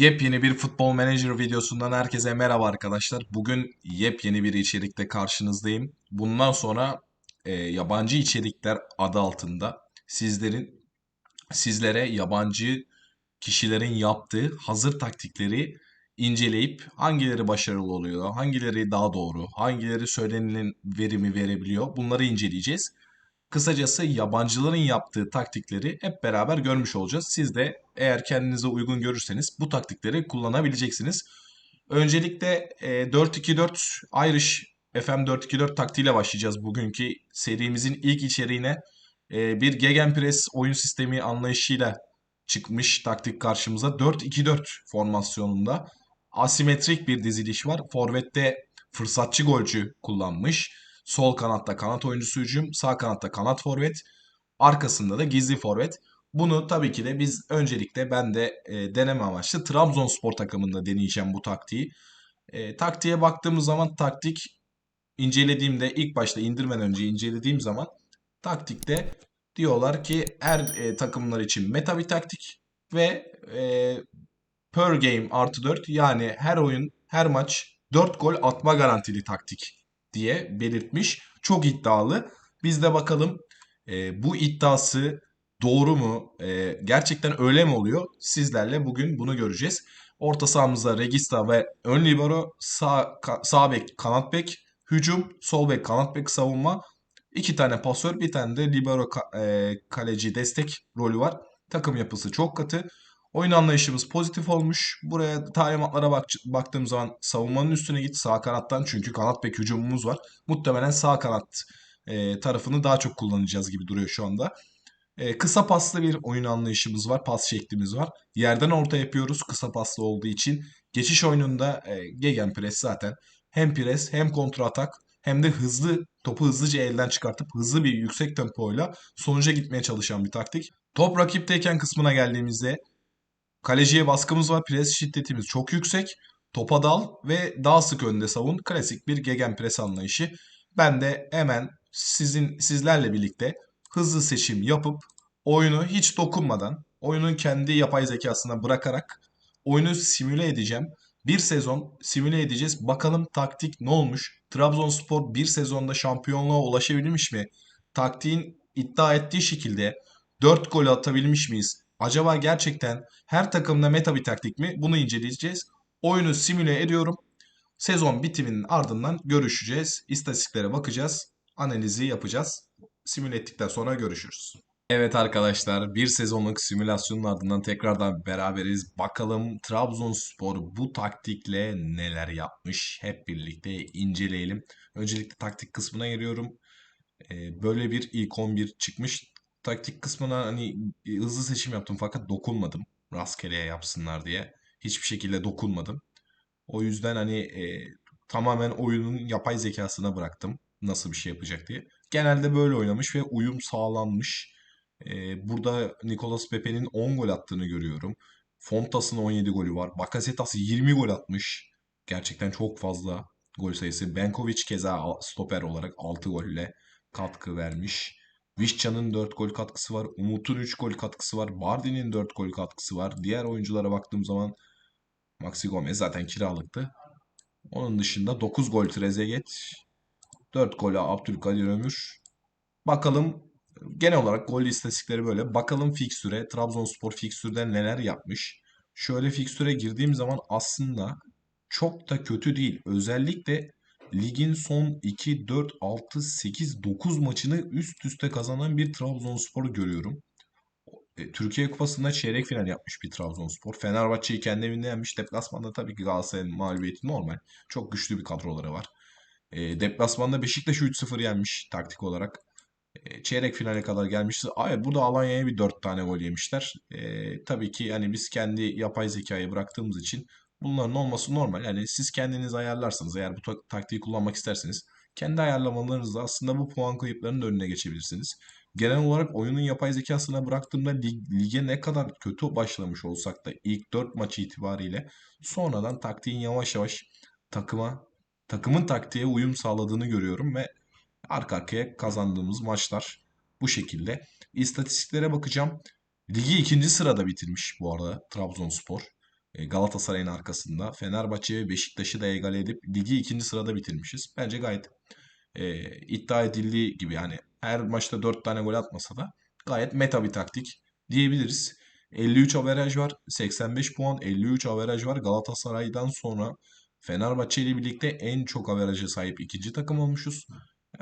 Yepyeni bir Futbol Manager videosundan herkese merhaba arkadaşlar. Bugün yepyeni bir içerikte karşınızdayım. Bundan sonra e, yabancı içerikler adı altında sizlerin sizlere yabancı kişilerin yaptığı hazır taktikleri inceleyip hangileri başarılı oluyor, hangileri daha doğru, hangileri söylenilen verimi verebiliyor bunları inceleyeceğiz. Kısacası yabancıların yaptığı taktikleri hep beraber görmüş olacağız. Siz de eğer kendinize uygun görürseniz bu taktikleri kullanabileceksiniz. Öncelikle e, 4-2-4 Irish FM 4-2-4 taktiğiyle başlayacağız bugünkü serimizin ilk içeriğine. E, bir gegenpress oyun sistemi anlayışıyla çıkmış taktik karşımıza. 4-2-4 formasyonunda asimetrik bir diziliş var. Forvet'te fırsatçı golcü kullanmış. Sol kanatta kanat oyuncusu hücum, sağ kanatta kanat forvet, arkasında da gizli forvet. Bunu tabii ki de biz öncelikle ben de e, deneme amaçlı Trabzonspor takımında deneyeceğim bu taktiği. E, taktiğe baktığımız zaman taktik incelediğimde ilk başta indirmeden önce incelediğim zaman taktikte diyorlar ki her e, takımlar için meta bir taktik ve e, per game artı 4 yani her oyun her maç 4 gol atma garantili taktik diye belirtmiş. Çok iddialı. Biz de bakalım e, bu iddiası doğru mu? E, gerçekten öyle mi oluyor? Sizlerle bugün bunu göreceğiz. Orta sahamızda Regista ve ön libero, sağ, ka- sağ bek, kanat bek, hücum, sol bek, kanat bek savunma. İki tane pasör, bir tane de libero ka- e, kaleci destek rolü var. Takım yapısı çok katı. Oyun anlayışımız pozitif olmuş. Buraya talimatlara bak baktığım zaman savunmanın üstüne git sağ kanattan çünkü kanat bek hücumumuz var. Muhtemelen sağ kanat e, tarafını daha çok kullanacağız gibi duruyor şu anda. E, kısa paslı bir oyun anlayışımız var. Pas şeklimiz var. Yerden orta yapıyoruz kısa paslı olduğu için. Geçiş oyununda e, gegenpress zaten hem pres hem kontra atak hem de hızlı topu hızlıca elden çıkartıp hızlı bir yüksek tempoyla sonuca gitmeye çalışan bir taktik. Top rakipteyken kısmına geldiğimizde Kaleciye baskımız var. Pres şiddetimiz çok yüksek. Topa dal ve daha sık önde savun. Klasik bir gegenpress anlayışı. Ben de hemen sizin sizlerle birlikte hızlı seçim yapıp oyunu hiç dokunmadan, oyunun kendi yapay zekasına bırakarak oyunu simüle edeceğim. Bir sezon simüle edeceğiz. Bakalım taktik ne olmuş? Trabzonspor bir sezonda şampiyonluğa ulaşabilmiş mi? Taktiğin iddia ettiği şekilde 4 gol atabilmiş miyiz? Acaba gerçekten her takımda meta bir taktik mi? Bunu inceleyeceğiz. Oyunu simüle ediyorum. Sezon bitiminin ardından görüşeceğiz. İstatistiklere bakacağız. Analizi yapacağız. Simüle ettikten sonra görüşürüz. Evet arkadaşlar bir sezonluk simülasyonun ardından tekrardan beraberiz. Bakalım Trabzonspor bu taktikle neler yapmış hep birlikte inceleyelim. Öncelikle taktik kısmına giriyorum. Ee, böyle bir ilk 11 çıkmış. Taktik kısmına hani hızlı seçim yaptım fakat dokunmadım. Rastgeleye yapsınlar diye. Hiçbir şekilde dokunmadım. O yüzden hani e, tamamen oyunun yapay zekasına bıraktım. Nasıl bir şey yapacak diye. Genelde böyle oynamış ve uyum sağlanmış. E, burada Nicolas Pepe'nin 10 gol attığını görüyorum. Fontas'ın 17 golü var. Bakasetas 20 gol atmış. Gerçekten çok fazla gol sayısı. Benkovic keza stoper olarak 6 golle katkı vermiş. Vişça'nın 4 gol katkısı var. Umut'un 3 gol katkısı var. Bardi'nin 4 gol katkısı var. Diğer oyunculara baktığım zaman Maxi Gomez zaten kiralıktı. Onun dışında 9 gol Trezeguet. 4 gol Abdülkadir Ömür. Bakalım genel olarak gol istatistikleri böyle. Bakalım fikstüre. Trabzonspor fikstürden neler yapmış. Şöyle fikstüre girdiğim zaman aslında çok da kötü değil. Özellikle ligin son 2, 4, 6, 8, 9 maçını üst üste kazanan bir Trabzonspor görüyorum. E, Türkiye Kupası'nda çeyrek final yapmış bir Trabzonspor. Fenerbahçe'yi kendi evinde yenmiş. Deplasmanda tabii ki Galatasaray'ın mağlubiyeti normal. Çok güçlü bir kadroları var. E, deplasmanda Beşiktaş'ı 3-0 yenmiş taktik olarak. E, çeyrek finale kadar gelmişti. Ay, burada Alanya'ya bir 4 tane gol yemişler. E, tabii ki yani biz kendi yapay zekayı bıraktığımız için bunların olması normal. Yani siz kendiniz ayarlarsanız eğer bu ta- taktiği kullanmak isterseniz kendi ayarlamalarınızla aslında bu puan kayıplarının önüne geçebilirsiniz. Genel olarak oyunun yapay zekasına bıraktığımda lig- lige ne kadar kötü başlamış olsak da ilk 4 maçı itibariyle sonradan taktiğin yavaş yavaş takıma takımın taktiğe uyum sağladığını görüyorum ve arka arkaya kazandığımız maçlar bu şekilde. İstatistiklere bakacağım. Ligi ikinci sırada bitirmiş bu arada Trabzonspor. E, Galatasaray'ın arkasında. Fenerbahçe ve Beşiktaş'ı da egale edip ligi ikinci sırada bitirmişiz. Bence gayet e, iddia edildiği gibi yani her maçta 4 tane gol atmasa da gayet meta bir taktik diyebiliriz. 53 averaj var. 85 puan. 53 averaj var. Galatasaray'dan sonra Fenerbahçe ile birlikte en çok averaja sahip ikinci takım olmuşuz.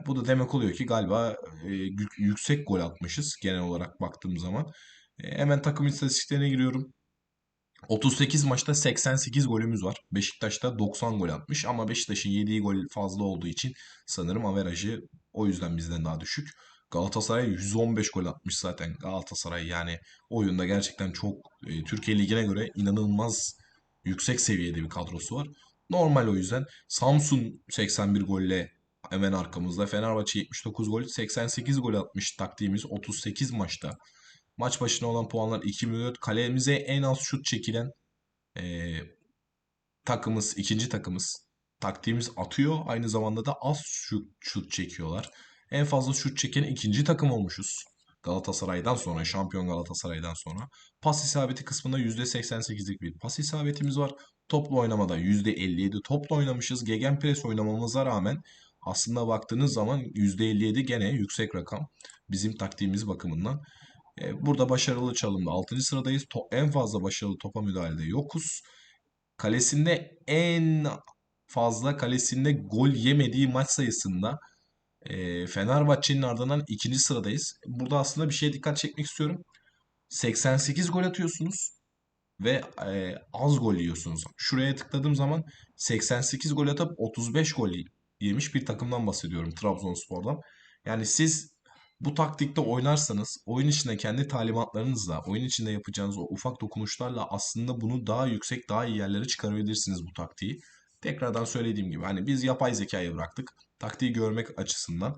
Bu da demek oluyor ki galiba e, yük- yüksek gol atmışız genel olarak baktığım zaman. E, hemen takım istatistiklerine giriyorum. 38 maçta 88 golümüz var. Beşiktaş'ta 90 gol atmış ama Beşiktaş'ın yediği gol fazla olduğu için sanırım averajı o yüzden bizden daha düşük. Galatasaray 115 gol atmış zaten. Galatasaray yani oyunda gerçekten çok e, Türkiye Ligi'ne göre inanılmaz yüksek seviyede bir kadrosu var. Normal o yüzden. Samsun 81 golle hemen arkamızda. Fenerbahçe 79 gol, 88 gol atmış taktiğimiz 38 maçta. Maç başına olan puanlar 2004. Kalemize en az şut çekilen eee, takımız, ikinci takımız. Taktiğimiz atıyor. Aynı zamanda da az şut, şut çekiyorlar. En fazla şut çeken ikinci takım olmuşuz. Galatasaray'dan sonra, şampiyon Galatasaray'dan sonra. Pas isabeti kısmında %88'lik bir pas isabetimiz var. Toplu oynamada %57 topla oynamışız. Gegenpress oynamamıza rağmen aslında baktığınız zaman %57 gene yüksek rakam. Bizim taktiğimiz bakımından. E, Burada başarılı çalımda 6. sıradayız. To- en fazla başarılı topa müdahalede yokuz. Kalesinde en fazla kalesinde gol yemediği maç sayısında e, Fenerbahçe'nin ardından ikinci sıradayız. Burada aslında bir şeye dikkat çekmek istiyorum. 88 gol atıyorsunuz ve e, az gol yiyorsunuz. Şuraya tıkladığım zaman 88 gol atıp 35 gol yemiş bir takımdan bahsediyorum Trabzonspor'dan. Yani siz bu taktikte oynarsanız oyun içinde kendi talimatlarınızla, oyun içinde yapacağınız o ufak dokunuşlarla aslında bunu daha yüksek, daha iyi yerlere çıkarabilirsiniz bu taktiği. Tekrardan söylediğim gibi hani biz yapay zekayı bıraktık. Taktiği görmek açısından.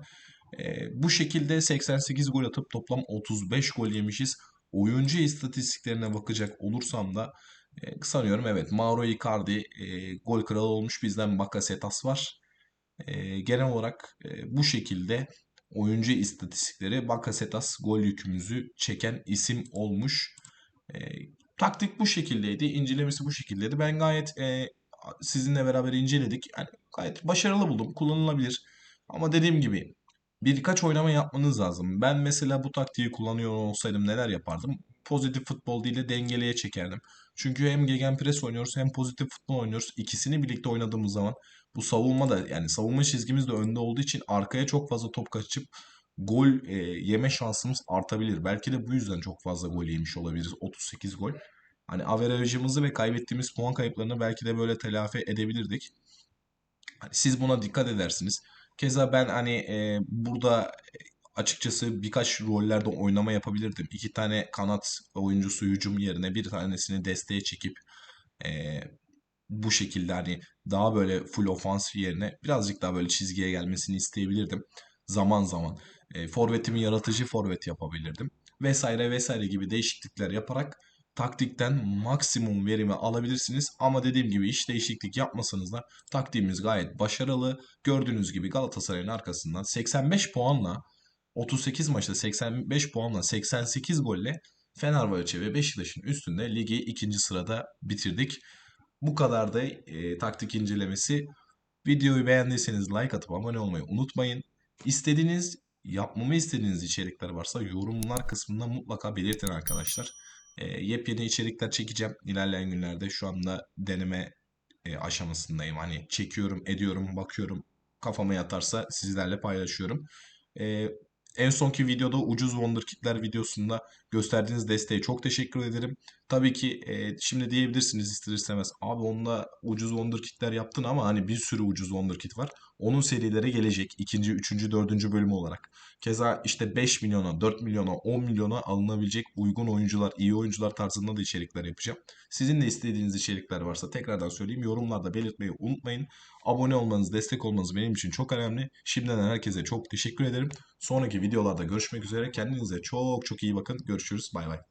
Ee, bu şekilde 88 gol atıp toplam 35 gol yemişiz. Oyuncu istatistiklerine bakacak olursam da e, sanıyorum evet Mauro Icardi e, gol kralı olmuş bizden Bakasetas var. E, genel olarak e, bu şekilde oyuncu istatistikleri Bakasetas gol yükümüzü çeken isim olmuş. E, taktik bu şekildeydi. incelemesi bu şekildeydi. Ben gayet e, sizinle beraber inceledik. Yani gayet başarılı buldum. Kullanılabilir. Ama dediğim gibi birkaç oynama yapmanız lazım. Ben mesela bu taktiği kullanıyor olsaydım neler yapardım? Pozitif futbol değil de dengeleye çekerdim. Çünkü hem gegenpress oynuyoruz hem pozitif futbol oynuyoruz. İkisini birlikte oynadığımız zaman bu savunma da yani savunma çizgimiz de önde olduğu için arkaya çok fazla top kaçıp gol e, yeme şansımız artabilir. Belki de bu yüzden çok fazla gol yemiş olabiliriz. 38 gol. Hani averajımızı ve kaybettiğimiz puan kayıplarını belki de böyle telafi edebilirdik. Hani siz buna dikkat edersiniz. Keza ben hani e, burada açıkçası birkaç rollerde oynama yapabilirdim. İki tane kanat oyuncusu hücum yerine bir tanesini desteğe çekip e, bu şekilde hani daha böyle full ofans yerine birazcık daha böyle çizgiye gelmesini isteyebilirdim. Zaman zaman. E, forvetimi yaratıcı forvet yapabilirdim. Vesaire vesaire gibi değişiklikler yaparak taktikten maksimum verimi alabilirsiniz. Ama dediğim gibi hiç değişiklik yapmasanız da taktiğimiz gayet başarılı. Gördüğünüz gibi Galatasaray'ın arkasından 85 puanla 38 maçta 85 puanla 88 golle Fenerbahçe ve Beşiktaş'ın üstünde ligi ikinci sırada bitirdik. Bu kadar da e, taktik incelemesi. Videoyu beğendiyseniz like atıp abone olmayı unutmayın. İstediğiniz, yapmamı istediğiniz içerikler varsa yorumlar kısmında mutlaka belirtin arkadaşlar. E, yepyeni içerikler çekeceğim ilerleyen günlerde. Şu anda deneme e, aşamasındayım. Hani çekiyorum, ediyorum, bakıyorum. Kafama yatarsa sizlerle paylaşıyorum. E, en sonki videoda ucuz Wonderkid'ler videosunda gösterdiğiniz desteğe çok teşekkür ederim. Tabii ki e, şimdi diyebilirsiniz ister istemez. Abi onda ucuz Wonderkid'ler yaptın ama hani bir sürü ucuz Wonderkid var. Onun serileri gelecek. ikinci, üçüncü, dördüncü bölümü olarak. Keza işte 5 milyona, 4 milyona, 10 milyona alınabilecek uygun oyuncular, iyi oyuncular tarzında da içerikler yapacağım. Sizin de istediğiniz içerikler varsa tekrardan söyleyeyim. Yorumlarda belirtmeyi unutmayın. Abone olmanız, destek olmanız benim için çok önemli. Şimdiden herkese çok teşekkür ederim. Sonraki videolarda görüşmek üzere. Kendinize çok çok iyi bakın. Görüşürüz. Bay bay.